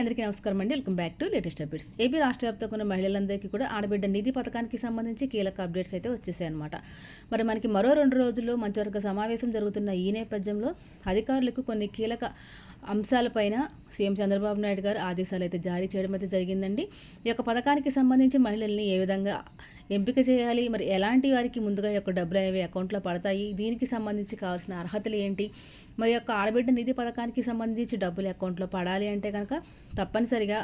అందరికీ నమస్కారం అండి. Welcome back to latest updates. AP రాష్ట్ర వ్యాప్తంగా ఉన్న మహిళలందరికీ కూడా ఆడబిడ్డ నిధి పథకానికి సంబంధించి కీలక అప్డేట్స్ అయితే వచ్చేసాయి అనమాట మరి మనకి మరో రెండు రోజుల్లో మంత్రివర్గ సమావేశం జరుగుతున్న ఈ నేపథ్యంలో అధికారులకు కొన్ని కీలక అంశాలపైన సీఎం చంద్రబాబు నాయుడు గారు ఆదేశాలు అయితే జారీ చేయడం అయితే జరిగిందండి. ఈ యొక్క పథకానికి సంబంధించి మహిళల్ని ఏ విధంగా ఎంపిక చేయాలి? మరి ఎలాంటి వారికి ముందుగా యొక్క డబ్బులు అనేవి అకౌంట్లో పడతాయి? దీనికి సంబంధించి కావాల్సిన అర్హతలు ఏంటి? మరి యొక్క ఆడబిడ్డ నిధి పథకానికి సంబంధించి డబ్బులు అకౌంట్లో పడాలి అంటే కనుక తప్పనిసరిగా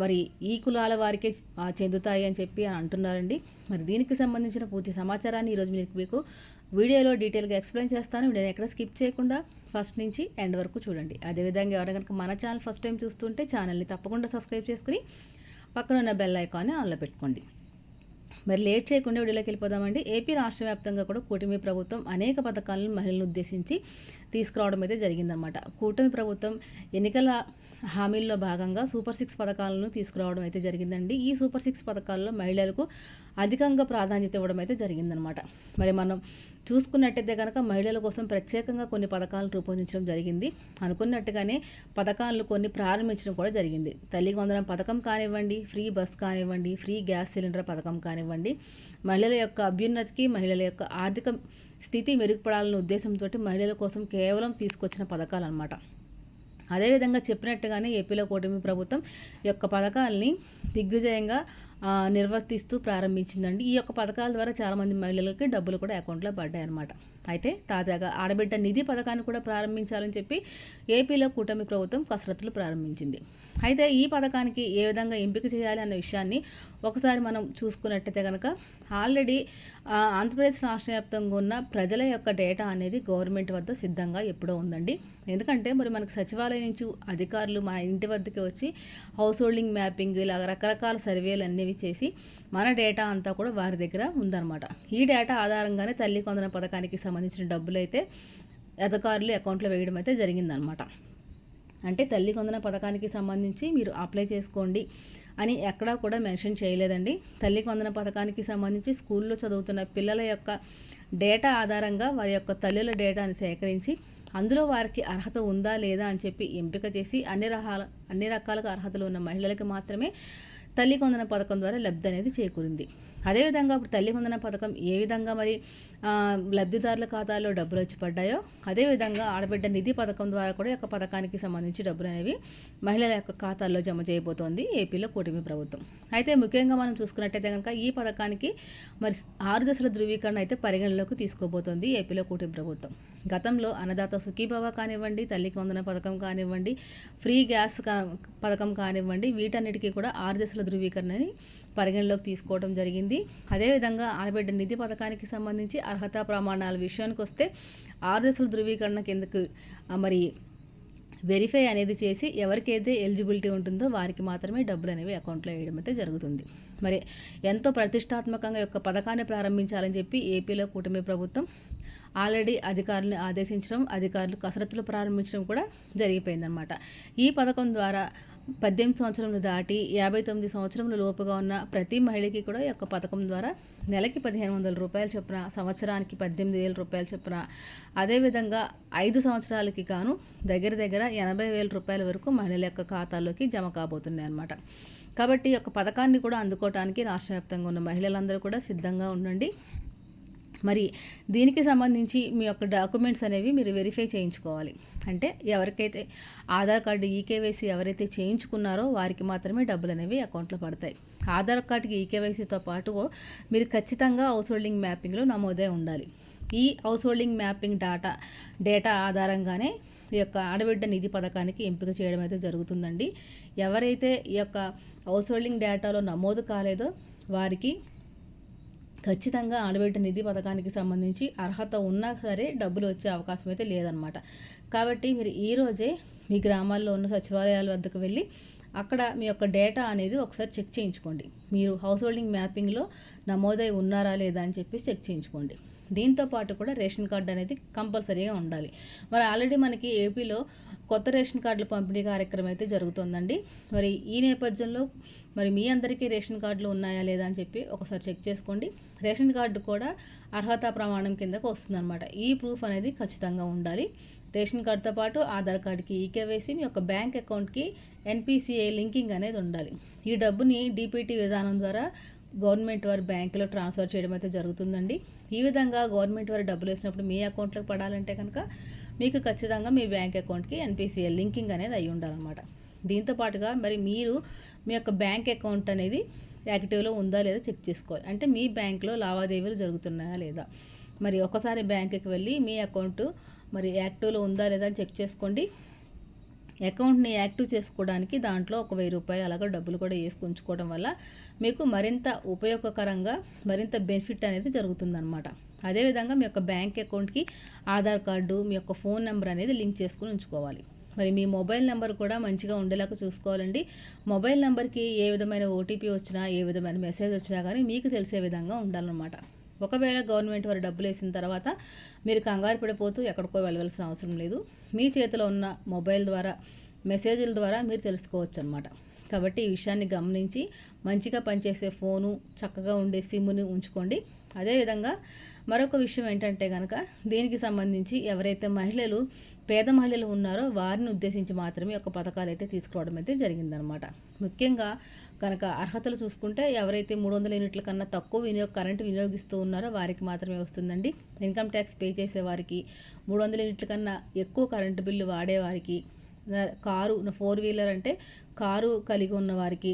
మరి ఈ కులాల వారికే చెందుతాయి అని చెప్పి అంటున్నారండి. మరి దీనికి సంబంధించిన పూర్తి సమాచారాన్ని ఈరోజు మీకు మీకు వీడియోలో డీటెయిల్గా ఎక్స్ప్లెయిన్ చేస్తాను. వీడియోని ఎక్కడ స్కిప్ చేయకుండా ఫస్ట్ నుంచి ఎండ్ వరకు చూడండి. అదేవిధంగా ఎవరైనా కనుక మన ఛానల్ ఫస్ట్ టైం చూస్తుంటే ఛానల్ని తప్పకుండా సబ్స్క్రైబ్ చేసుకుని పక్కన ఉన్న బెల్ ఐకాన్ని ఆన్లో పెట్టుకోండి. మరి లేట్ చేయకుండా వీడియోలోకి వెళ్ళిపోదామండి. ఏపీ రాష్ట్ర వ్యాప్తంగా కూడా కూటమి ప్రభుత్వం అనేక పథకాలను మహిళలను ఉద్దేశించి తీసుకురావడం అయితే జరిగిందనమాట కూటమి ప్రభుత్వం ఎన్నికల హామీల్లో భాగంగా సూపర్ సిక్స్ పథకాలను తీసుకురావడం అయితే జరిగిందండి. ఈ సూపర్ సిక్స్ పథకాల్లో మహిళలకు అధికంగా ప్రాధాన్యత ఇవ్వడం అయితే జరిగిందనమాట మరి మనం చూసుకున్నట్టయితే కనుక మహిళల కోసం ప్రత్యేకంగా కొన్ని పథకాలను రూపొందించడం జరిగింది. అనుకున్నట్టుగానే పథకాలను కొన్ని ప్రారంభించడం కూడా జరిగింది. తల్లి వందనం పథకం కానివ్వండి ఫ్రీ బస్ కానివ్వండి ఫ్రీ గ్యాస్ సిలిండర్ పథకం కానివ్వండి మహిళల యొక్క అభ్యున్నతికి మహిళల యొక్క ఆర్థిక స్థితి మెరుగుపడాలనే ఉద్దేశంతో మహిళల కోసం కేవలం తీసుకొచ్చిన పథకాలు అనమాట అదేవిధంగా చెప్పినట్టుగానే ఏపీలో కూటమి ప్రభుత్వం యొక్క పథకాలని దిగ్విజయంగా నిర్వర్తిస్తూ ప్రారంభించిందండి. ఈ యొక్క పథకాల ద్వారా చాలామంది మహిళలకి డబ్బులు కూడా అకౌంట్లో పడ్డాయి అనమాట అయితే తాజాగా ఆడబిడ్డ నిధి పథకాన్ని కూడా ప్రారంభించాలని చెప్పి ఏపీలో కూటమి ప్రభుత్వం కసరత్తులు ప్రారంభించింది. అయితే ఈ పథకానికి ఏ విధంగా ఎంపిక చేయాలి అన్న విషయాన్ని ఒకసారి మనం చూసుకున్నట్టయితే కనుక ఆల్రెడీ ఆంధ్రప్రదేశ్ రాష్ట్ర వ్యాప్తంగా ఉన్న ప్రజల యొక్క డేటా అనేది గవర్నమెంట్ వద్ద సిద్ధంగా ఎప్పుడో ఉందండి. ఎందుకంటే మరి మనకు సచివాలయం నుంచి అధికారులు మన ఇంటి వద్దకి వచ్చి హౌస్ హోల్డింగ్ మ్యాపింగ్ ఇలా రకరకాల సర్వేలు అనేవి చేసి మన డేటా అంతా కూడా వారి దగ్గర ఉందన్నమాట. ఈ డేటా ఆధారంగానే తల్లి కొందన పథకానికి సంబంధించిన డబ్బులు అయితే అధికారులు అకౌంట్లో వేయడం అయితే జరిగిందనమాట అంటే తల్లి కొందన పథకానికి సంబంధించి మీరు అప్లై చేసుకోండి అని ఎక్కడా కూడా మెన్షన్ చేయలేదండి. తల్లి కొందన పథకానికి సంబంధించి స్కూల్లో చదువుతున్న పిల్లల యొక్క డేటా ఆధారంగా వారి యొక్క తల్లుల డేటాని సేకరించి అందులో వారికి అర్హత ఉందా లేదా అని చెప్పి ఎంపిక చేసి అన్ని రకాల అన్ని రకాలుగా అర్హతలు ఉన్న మహిళలకు మాత్రమే తల్లి కొందన పథకం ద్వారా లబ్ధి అనేది చేకూరింది. అదేవిధంగా ఇప్పుడు తల్లి వందన పథకం ఏ విధంగా మరి లబ్ధిదారుల ఖాతాలో డబ్బులు వచ్చి పడ్డాయో అదేవిధంగా ఆడబిడ్డ నిధి పథకం ద్వారా కూడా యొక్క పథకానికి సంబంధించి డబ్బులు అనేవి మహిళల యొక్క ఖాతాల్లో జమ చేయబోతోంది ఏపీలో కూటమి ప్రభుత్వం. అయితే ముఖ్యంగా మనం చూసుకున్నట్టయితే కనుక ఈ పథకానికి మరి ఆరు దశల ధృవీకరణ అయితే పరిగణలోకి తీసుకోబోతోంది ఏపీలో కూటమి ప్రభుత్వం. గతంలో అన్నదాత సుఖీభవ కానివ్వండి తల్లికి వందన పథకం కానివ్వండి ఫ్రీ గ్యాస్ కా పథకం కానివ్వండి వీటన్నిటికీ కూడా ఆరు దశల ధృవీకరణని పరిగణలోకి తీసుకోవడం జరిగింది. అదేవిధంగా ఆడబిడ్డ నిధి పథకానికి సంబంధించి అర్హత ప్రమాణాల విషయానికి వస్తే ఆరు దశల ధృవీకరణ కిందకు మరి వెరిఫై అనేది చేసి ఎవరికైతే ఎలిజిబిలిటీ ఉంటుందో వారికి మాత్రమే డబ్బులు అనేవి అకౌంట్లో వేయడం అయితే జరుగుతుంది. మరి ఎంతో ప్రతిష్టాత్మకంగా యొక్క పథకాన్ని ప్రారంభించాలని చెప్పి ఏపీలో కూటమి ప్రభుత్వం ఆల్రెడీ అధికారులను ఆదేశించడం అధికారులు కసరత్తులు ప్రారంభించడం కూడా జరిగిపోయిందనమాట ఈ పథకం ద్వారా పద్దెనిమిది సంవత్సరములు దాటి యాభై తొమ్మిది సంవత్సరముల లోపుగా ఉన్న ప్రతి మహిళకి కూడా ఈ యొక్క పథకం ద్వారా నెలకి పదిహేను వందల రూపాయలు చొప్పున సంవత్సరానికి పద్దెనిమిది వేల రూపాయలు చొప్పున అదేవిధంగా ఐదు సంవత్సరాలకి గాను దగ్గర దగ్గర ఎనభై వేల రూపాయల వరకు మహిళల యొక్క ఖాతాల్లోకి జమ కాబోతున్నాయి అన్నమాట. కాబట్టి ఈ యొక్క పథకాన్ని కూడా అందుకోవడానికి రాష్ట్ర వ్యాప్తంగా ఉన్న మహిళలందరూ కూడా సిద్ధంగా ఉండండి. మరి దీనికి సంబంధించి మీ యొక్క డాక్యుమెంట్స్ అనేవి మీరు వెరిఫై చేయించుకోవాలి. అంటే ఎవరికైతే ఆధార్ కార్డు ఈకేవైసీ ఎవరైతే చేయించుకున్నారో వారికి మాత్రమే డబ్బులు అనేవి అకౌంట్లో పడతాయి. ఆధార్ కార్డుకి ఈకేవైసీతో పాటు మీరు ఖచ్చితంగా హౌస్ హోల్డింగ్ మ్యాపింగ్లో నమోదై ఉండాలి. ఈ house holding mapping data data ఆధారంగానే ఈ యొక్క ఆడబిడ్డ నిధి పథకానికి ఎంపిక చేయడం అయితే జరుగుతుందండి. ఎవరైతే ఈ యొక్క హౌస్ హోల్డింగ్ డేటాలో నమోదు కాలేదో వారికి ఖచ్చితంగా ఆడబిడ్డ నిధి పథకానికి సంబంధించి అర్హత ఉన్నా సరే డబ్బులు వచ్చే అవకాశం అయితే లేదనమాట కాబట్టి మీరు ఈరోజే మీ గ్రామాల్లో ఉన్న సచివాలయాల వద్దకు వెళ్ళి అక్కడ మీ యొక్క డేటా అనేది ఒకసారి చెక్ చేయించుకోండి. మీరు హౌస్ హోల్డింగ్ మ్యాపింగ్లో నమోదై ఉన్నారా లేదా అని చెప్పి చెక్ చేయించుకోండి. దీంతో పాటు కూడా రేషన్ కార్డు అనేది కంపల్సరీగా ఉండాలి. మరి ఆల్రెడీ మనకి ఏపీలో కొత్త రేషన్ కార్డుల పంపిణీ కార్యక్రమం అయితే జరుగుతుందండి. మరి ఈ నేపథ్యంలో మరి మీ అందరికీ రేషన్ కార్డులు ఉన్నాయా లేదా అని చెప్పి ఒకసారి చెక్ చేసుకోండి. రేషన్ కార్డు కూడా అర్హత ప్రమాణం కిందకు వస్తుందన్నమాట. ఈ ప్రూఫ్ అనేది ఖచ్చితంగా ఉండాలి. రేషన్ కార్డుతో పాటు ఆధార్ కార్డుకి ఈకేవైసీ మీ యొక్క బ్యాంక్ అకౌంట్కి ఎన్పిసిఐ లింకింగ్ అనేది ఉండాలి. ఈ డబ్బుని డిపిటి విధానం ద్వారా గవర్నమెంట్ వారి బ్యాంకులో ట్రాన్స్ఫర్ చేయడం అయితే జరుగుతుందండి. ఈ విధంగా గవర్నమెంట్ వారి డబ్బులు వేసినప్పుడు మీ అకౌంట్లోకి పడాలంటే కనుక మీకు ఖచ్చితంగా మీ బ్యాంక్ అకౌంట్కి ఎన్పిసిఎల్ లింకింగ్ అనేది అయి ఉండాలన్నమాట. దీంతో పాటుగా మరి మీరు మీ యొక్క బ్యాంక్ అకౌంట్ అనేది యాక్టివ్లో ఉందా లేదా చెక్ చేసుకోవాలి. అంటే మీ బ్యాంక్లో లావాదేవీలు జరుగుతున్నాయా లేదా? మరి ఒకసారి బ్యాంకుకి వెళ్ళి మీ అకౌంట్ మరి యాక్టివ్లో ఉందా లేదా అని చెక్ చేసుకోండి. అకౌంట్ని యాక్టివ్ చేసుకోవడానికి దాంట్లో ఒక వెయ్యి రూపాయలు అలాగే డబ్బులు కూడా వేసి ఉంచుకోవడం వల్ల మీకు మరింత ఉపయోగకరంగా మరింత బెనిఫిట్ అనేది జరుగుతుందన్నమాట. అదేవిధంగా మీ యొక్క బ్యాంక్ అకౌంట్కి ఆధార్ కార్డు మీ యొక్క ఫోన్ నెంబర్ అనేది లింక్ చేసుకుని ఉంచుకోవాలి. మరి మీ మొబైల్ నెంబర్ కూడా మంచిగా ఉండేలాగా చూసుకోవాలండి. మొబైల్ నెంబర్కి ఏ విధమైన ఓటీపీ వచ్చినా ఏ విధమైన మెసేజ్ వచ్చినా కానీ మీకు తెలిసే విధంగా ఉండాలన్నమాట. ఒకవేళ గవర్నమెంట్ వారు డబ్బులు వేసిన తర్వాత మీరు కంగారు పడిపోతూ ఎక్కడికో వెళ్ళవలసిన అవసరం లేదు. మీ చేతిలో ఉన్న మొబైల్ ద్వారా మెసేజ్ల ద్వారా మీరు తెలుసుకోవచ్చు అనమాట కాబట్టి ఈ విషయాన్ని గమనించి మంచిగా పనిచేసే ఫోను చక్కగా ఉండే సిమ్ని ఉంచుకోండి. అదేవిధంగా మరొక విషయం ఏంటంటే కనుక దీనికి సంబంధించి ఎవరైతే మహిళలు పేద మహిళలు ఉన్నారో వారిని ఉద్దేశించి మాత్రమే ఒక పథకాలు అయితే తీసుకురావడం అయితే జరిగిందనమాట ముఖ్యంగా కనుక అర్హతలు చూసుకుంటే ఎవరైతే మూడు వందల యూనిట్ల కన్నా తక్కువ వినియోగ కరెంటు వినియోగిస్తూ ఉన్నారో వారికి మాత్రమే వస్తుందండి. ఇన్కమ్ ట్యాక్స్ పే చేసేవారికి మూడు వందల యూనిట్ల కన్నా ఎక్కువ కరెంటు బిల్లు వాడేవారికి కారు ఫోర్ వీలర్ అంటే కారు కలిగి ఉన్న వారికి.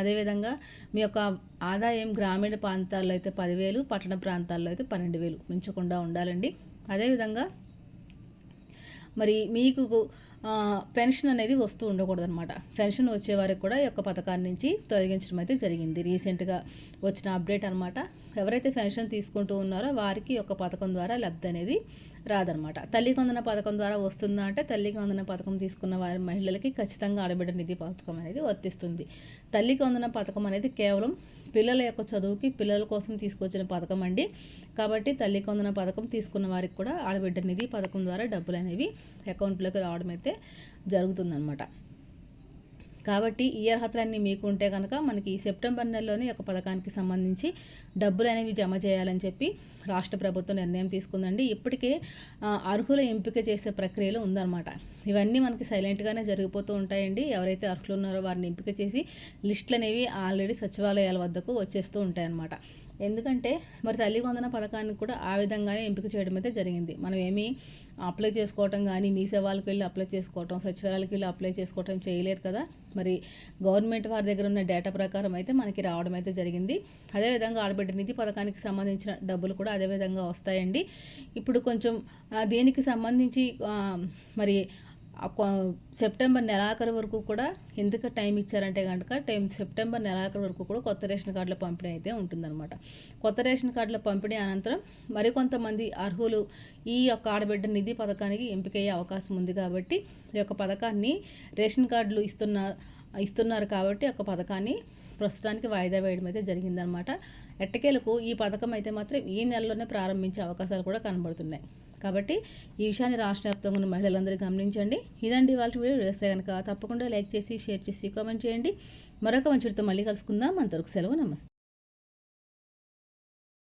అదేవిధంగా మీ యొక్క ఆదాయం గ్రామీణ ప్రాంతాల్లో అయితే పదివేలు పట్టణ ప్రాంతాల్లో అయితే పన్నెండు వేలు మించకుండా ఉండాలండి. అదేవిధంగా మరి మీకు పెన్షన్ అనేది వస్తూ ఉండకూడదు అనమాట పెన్షన్ వచ్చే వారికి కూడా ఈ యొక్క పథకాన్ని నుంచి తొలగించడం అయితే జరిగింది. రీసెంట్గా వచ్చిన అప్డేట్ అనమాట ఎవరైతే పెన్షన్ తీసుకుంటూ ఉన్నారో వారికి యొక్క పథకం ద్వారా లబ్ధి అనేది రాదనమాట. తల్లి కొందన పథకం ద్వారా వస్తుందా అంటే తల్లి కొందన పథకం తీసుకున్న వారి మహిళలకి ఖచ్చితంగా ఆడబిడ్డ నిధి పథకం అనేది వర్తిస్తుంది. తల్లి కొందన పథకం అనేది కేవలం పిల్లల యొక్క చదువుకి పిల్లల కోసం తీసుకొచ్చిన పథకం అండి. కాబట్టి తల్లి కొందన పథకం తీసుకున్న వారికి కూడా ఆడబిడ్డ నిధి పథకం ద్వారా డబ్బులు అనేవి అకౌంట్లోకి రావడం అయితే జరుగుతుందన్నమాట కాబట్టి ఈ అర్హతలన్నీ మీకు ఉంటే కనుక మనకి ఈ సెప్టెంబర్ నెలలోనే ఒక పథకానికి సంబంధించి డబ్బులు అనేవి జమ చేయాలని చెప్పి రాష్ట్ర ప్రభుత్వం నిర్ణయం తీసుకుందండి. ఇప్పటికే అర్హుల ఎంపిక చేసే ప్రక్రియలో ఉందన్నమాట. ఇవన్నీ మనకి సైలెంట్గానే జరిగిపోతూ ఉంటాయండి. ఎవరైతే అర్హులు ఉన్నారో వారిని ఎంపిక చేసి లిస్టులు అనేవి ఆల్రెడీ సచివాలయాల వద్దకు వచ్చేస్తూ ఉంటాయన్నమాట. ఎందుకంటే మరి తల్లి వందన పథకానికి కూడా ఆ విధంగానే ఎంపిక చేయడం అయితే జరిగింది. మనం ఏమీ అప్లై చేసుకోవటం కానీ మీ సేవాలకు వెళ్ళి అప్లై చేసుకోవటం సచివాలయాలకు వెళ్ళి అప్లై చేసుకోవటం చేయలేదు కదా. మరి గవర్నమెంట్ వారి దగ్గర ఉన్న డేటా ప్రకారం అయితే మనకి రావడం అయితే జరిగింది. అదేవిధంగా ఆడబిడ్డ నిధి పథకానికి సంబంధించిన డబ్బులు కూడా అదేవిధంగా వస్తాయండి. ఇప్పుడు కొంచెం దీనికి సంబంధించి మరి సెప్టెంబర్ నెలాఖరు వరకు కూడా ఎందుకు టైం ఇచ్చారంటే కనుక టైం సెప్టెంబర్ నెలాఖరు వరకు కూడా కొత్త రేషన్ కార్డుల పంపిణీ అయితే ఉంటుందన్నమాట. కొత్త రేషన్ కార్డుల పంపిణీ అనంతరం మరికొంతమంది అర్హులు ఈ యొక్క ఆడబిడ్డ నిధి పథకానికి ఎంపికయ్యే అవకాశం ఉంది కాబట్టి ఈ యొక్క పథకాన్ని రేషన్ కార్డులు ఇస్తున్న ఇస్తున్నారు కాబట్టి ఒక పథకాన్ని ప్రస్తుతానికి వాయిదా వేయడం అయితే జరిగిందనమాట ఎట్టకేలకు ఈ పథకం అయితే మాత్రం ఈ నెలలోనే ప్రారంభించే అవకాశాలు కూడా కనబడుతున్నాయి. కాబట్టి ఈ విషయాన్ని రాష్ట్ర వ్యాప్తంగా ఉన్న మహిళలందరూ గమనించండి. ఇదండి వాళ్ళ వీడియో. వేస్తే కనుక తప్పకుండా లైక్ చేసి షేర్ చేసి కామెంట్ చేయండి. మరొక మంచితో మళ్ళీ కలుసుకుందాం. అంతవరకు సెలవు. నమస్తే.